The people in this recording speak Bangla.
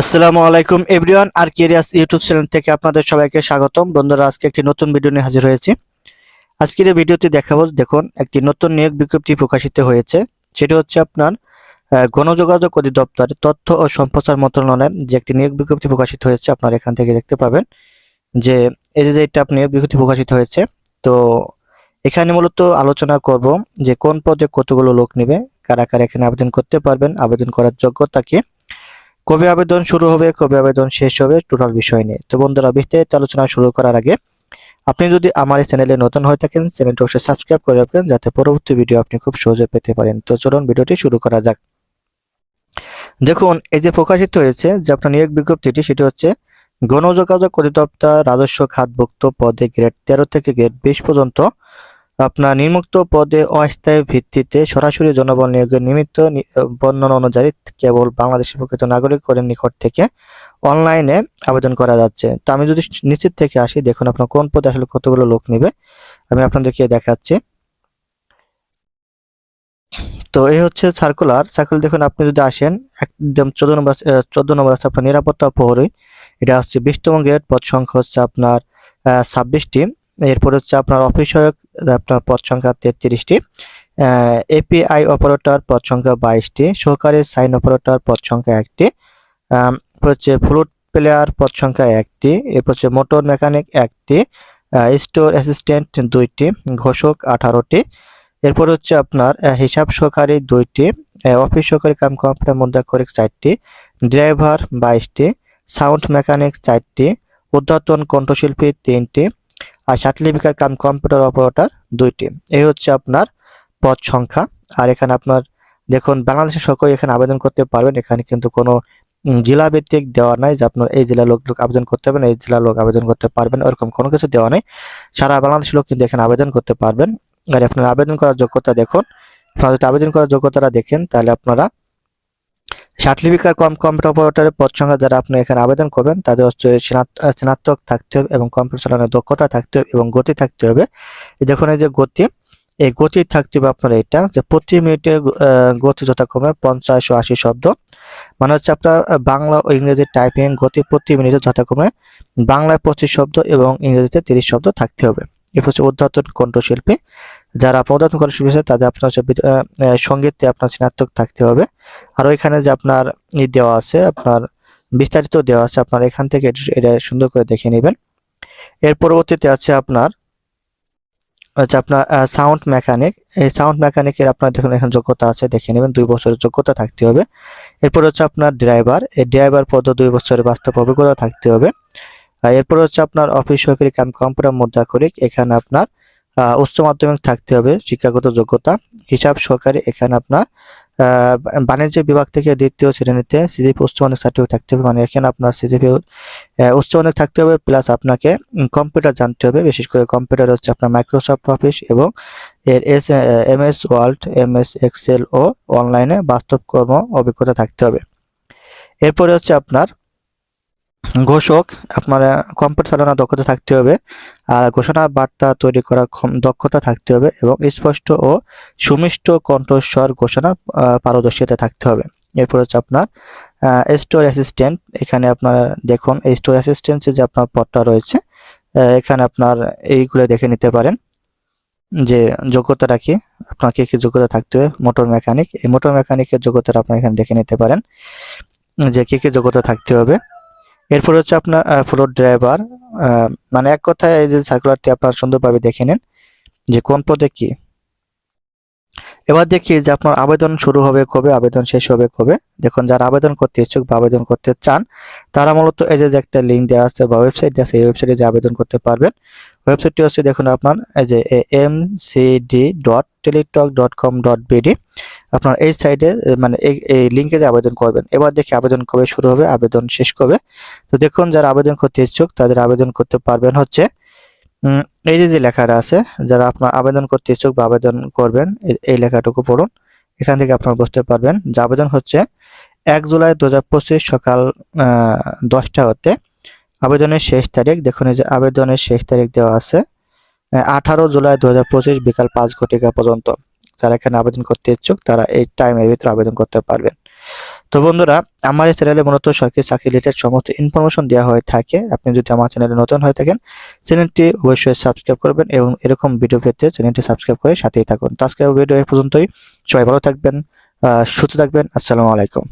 আসসালামু আলাইকুম এভরিওয়ান, আর কেরিয়াস ইউটিউব চ্যানেল থেকে আপনাদের সবাইকে স্বাগতম। বন্ধুরা, আজকে একটি নতুন ভিডিও নিয়ে হাজির হয়েছি। আজকের এই ভিডিওতে দেখাবো, দেখুন, একটি নতুন নিয়োগ বিজ্ঞপ্তি প্রকাশিত হয়েছে। সেটি হচ্ছে আপনার গণযোগাযোগ অধিদপ্তরের তথ্য ও সম্প্রচার মন্ত্রণালয়ে যে একটি নিয়োগ বিজ্ঞপ্তি প্রকাশিত হয়েছে, আপনারা এখান থেকে দেখতে পাবেন। যে, এই যে এটা নিয়োগ বিজ্ঞপ্তি প্রকাশিত হয়েছে, তো এখানে মূলত আলোচনা করব যে কোন পদে কতগুলো লোক নেবে, কারা কারা এখানে আবেদন করতে পারবেন, আবেদন করার যোগ্যতা কি কবে আবেদন শুরু হবে, কবে আবেদন শেষ হবে টোটাল বিষয় নিয়ে। তো বন্ধুরা, বিস্তারিত আলোচনা শুরু করার আগে আপনি যদি আমার এই চ্যানেলে নতুন হয়ে থাকেন চ্যানেলটি অবশ্যই সাবস্ক্রাইব করে রাখবেন, যাতে পরবর্তী ভিডিও আপনি খুব সহজে পেতে পারেন। তো চলুন ভিডিওটি শুরু করা যাক। দেখুন, এই যে প্রকাশিত হয়েছে, যে আপনার নিয়োগ বিজ্ঞপ্তিটি, সেটি হচ্ছে গণযোগাযোগ অধিদপ্তর রাজস্ব খাতভুক্ত পদে গ্রেড তেরো থেকে গ্রেড বিশ পর্যন্ত আপনার নিম্মুক্ত পদে অস্থায়ী ভিত্তিতে সরাসরি জনবল নিয়োগের নিমিত্ত বর্ণনা অনুযায়ী কেবল বাংলাদেশের প্রকৃত নাগরিকের নিকট থেকে অনলাইনে আবেদন করা যাচ্ছে। তো আমি যদি নিশ্চিত থেকে আসি, দেখুন আপনার কোন পদে আসলে কতগুলো লোক নেবে, আমি আপনাদেরকে দেখাচ্ছি। তো এই হচ্ছে সার্কুলার সার্কুলার দেখুন, আপনি যদি আসেন, একদম চোদ্দ নম্বর চোদ্দ নম্বর আছে আপনার নিরাপত্তা প্রহরী। এটা হচ্ছে বিশতম গ্রেড পদ সংখ্যা হচ্ছে আপনার ছাব্বিশটি। এরপর হচ্ছে আপনার অফিস সহায়ক আপনার পদ সংখ্যা তেত্রিশটি। এপিআই অপারেটর পদ সংখ্যা বাইশটি, সহকারী সাইন অপারেটর পদ সংখ্যা একটি হচ্ছে ফ্লুট প্লেয়ার পদ সংখ্যা একটি, এরপর হচ্ছে মোটর মেকানিক একটি স্টোর অ্যাসিস্ট্যান্ট দুইটি, ঘোষক আঠারোটি, এরপর হচ্ছে আপনার হিসাব সহকারী দুইটি অফিস সহকারী কাম কম্পিউটার মুদ্রাক্ষরিক চারটি ড্রাইভার বাইশটি সাউন্ড মেকানিক চারটি, উদ্যতন কণ্ঠশিল্পী তিনটি আর সার্টিফিকেট কাম কম্পিউটার অপারেটর দুইটি। এই হচ্ছে আপনার পদ সংখ্যা। আর এখানে আপনার দেখুন, বাংলাদেশের সকল এখানে আবেদন করতে পারবেন। এখানে কিন্তু কোনো জেলা ভিত্তিক দেওয়া নাই যে আপনার এই জেলার লোক লোক আবেদন করতে পারবেন, এই জেলার লোক আবেদন করতে পারবেন, ওরকম কোনো কিছু দেওয়া নেই। সারা বাংলাদেশের লোক কিন্তু এখানে আবেদন করতে পারবেন। আর আপনার আবেদন করার যোগ্যতা দেখুন। আপনারা যদি আবেদন করার যোগ্যতাটা দেখেন, তাহলে আপনারা সার্টিফিকেট কম কম্পিউটার অপারেটরের পদ সংখ্যা যারা আপনি এখানে আবেদন করবেন, তাদের হচ্ছে স্নাতক থাকতে হবে এবং কম্পিউটার চালানোর দক্ষতা থাকতে হবে এবং গতি থাকতে হবে। দেখুন এই যে গতি, এই গতি থাকতে হবে আপনার এটা যে প্রতি মিনিটে গতি যথাক্রমে পঞ্চাশ ও আশি শব্দ। মানে হচ্ছে আপনার বাংলা ও ইংরেজি টাইপিং গতি প্রতি মিনিটে যথাক্রমে বাংলায় পঁচিশ শব্দ এবং ইংরেজিতে তিরিশ শব্দ থাকতে হবে। এরপর হচ্ছে উদ্ধাতন কণ্ঠশিল্পী। যারা উদ্ধাতন কণ্ঠশিল্পী আছে তাদের আপনার হচ্ছে সঙ্গীতে আপনার স্নাতক থাকতে হবে। আর ওইখানে যে আপনার ই দেওয়া আছে, আপনার বিস্তারিত দেওয়া আছে, আপনার এখান থেকে এটা- সুন্দর করে দেখে নেবেন। এর পরবর্তীতে আছে আপনার, হচ্ছে আপনার সাউন্ড মেকানিক এই সাউন্ড মেকানিকের আপনার দেখুন, এখানে যোগ্যতা আছে, দেখে নেবেন, দুই বছরের যোগ্যতা থাকতে হবে। এরপর হচ্ছে আপনার ড্রাইভার এই ড্রাইভার পদ দুই বছরের বাস্তব অভিজ্ঞতা থাকতে হবে। এরপর হচ্ছে আপনার অফিস সহকারী কাম কম্পিউটার মুদ্রাক্ষরিক। এখানে আপনার উচ্চ মাধ্যমিক থাকতে হবে, শিক্ষাগত যোগ্যতা। হিসাব সহকারে এখানে আপনার বাণিজ্য বিভাগ থেকে দ্বিতীয় শ্রেণীতে সিজিপি উচ্চমানের সার্টিফিকেট থাকতে হবে। মানে এখানে আপনার সিজিপি উচ্চমানের থাকতে হবে প্লাস আপনাকে কম্পিউটার জানতে হবে। বিশেষ করে কম্পিউটার হচ্ছে আপনার মাইক্রোসফট অফিস এবং এর S M S world M S excel ও অনলাইনে বাস্তব কর্ম অভিজ্ঞতা থাকতে হবে। এরপরে হচ্ছে আপনার ঘোষক, আপনার কম্পিউটার চালানোর দক্ষতা থাকতে হবে। আর ঘোষণা বার্তা তৈরি করার দক্ষতা থাকতে হবে এবং স্পষ্ট ও সুমিষ্ট কণ্ঠস্বর ঘোষণা পারদর্শিতা থাকতে হবে। এরপর হচ্ছে আপনার স্টোর অ্যাসিস্ট্যান্ট এখানে আপনার, দেখুন স্টোর অ্যাসিস্ট্যান্টের যে আপনার পদটা রয়েছে এখানে আপনার এইগুলো দেখে নিতে পারেন। যে যোগ্যতাটা কি, আপনার কি কি যোগ্যতা থাকতে হবে মোটর মেকানিক এই মোটর মেকানিকের যোগ্যতাটা আপনি এখানে দেখে নিতে পারেন। যে কি কি যোগ্যতা থাকতে হবে। এরপর হচ্ছে আপনার ফ্লোর ড্রাইভার মানে এক কথায় এই যে সার্কুলারটি আপনার সুন্দরভাবে দেখে নেন যে কোন পদে কি। এবার দেখি যে আপনার আবেদন শুরু হবে কবে, আবেদন শেষ হবে কবে। দেখুন, যারা আবেদন করতে ইচ্ছুক বা আবেদন করতে চান, তারা মূলত এই যে একটা লিঙ্ক দেওয়া আছে বা ওয়েবসাইট দেওয়া আছে, এই ওয়েবসাইটে যে আবেদন করতে পারবেন। ওয়েবসাইটটি হচ্ছে দেখুন আপনার, এই যে M C D dot Teletalk dot com dot BD আপনার এই সাইডে মানে এই লিঙ্কে যে আবেদন করবেন, এবার দেখি আবেদন কবে শুরু হবে, আবেদন শেষ কবে। তো দেখুন, যারা আবেদন করতে ইচ্ছুক, তাদের আবেদন করতে পারবেন হচ্ছে এই যে যে লেখাটা আছে, যারা আপনার আবেদন করতে ইচ্ছুক বা আবেদন করবেন এই লেখাটুকু পড়ুন, এখান থেকে আপনারা বুঝতে পারবেন যে আবেদন হচ্ছে এক জুলাই দু হাজার পঁচিশ সকাল দশটা হতে আবেদনের শেষ তারিখ, দেখুন এই যে আবেদনের শেষ তারিখ দেওয়া আছে, আঠারো জুলাই দু হাজার পঁচিশ বিকাল পাঁচ ঘটিকা পর্যন্ত। যারা এখানে আবেদন করতে ইচ্ছুক, তারা এই টাইমের ভিতরে আবেদন করতে পারবেন। তো বন্ধুরা, আমার এই চ্যানেলে মূলত সরকারি চাকরি রিলেটেড সমস্ত ইনফরমেশন দেওয়া হয়ে থাকে। আপনি যদি আমার চ্যানেলে নতুন হয়ে থাকেন চ্যানেলটি অবশ্যই সাবস্ক্রাইব করবেন এবং এরকম ভিডিও পেতে চ্যানেলটি সাবস্ক্রাইব করে সাথেই থাকুন। তো আজকে ভিডিও পর্যন্তই। সবাই ভালো থাকবেন সুস্থ থাকবেন। আসসালামু আলাইকুম।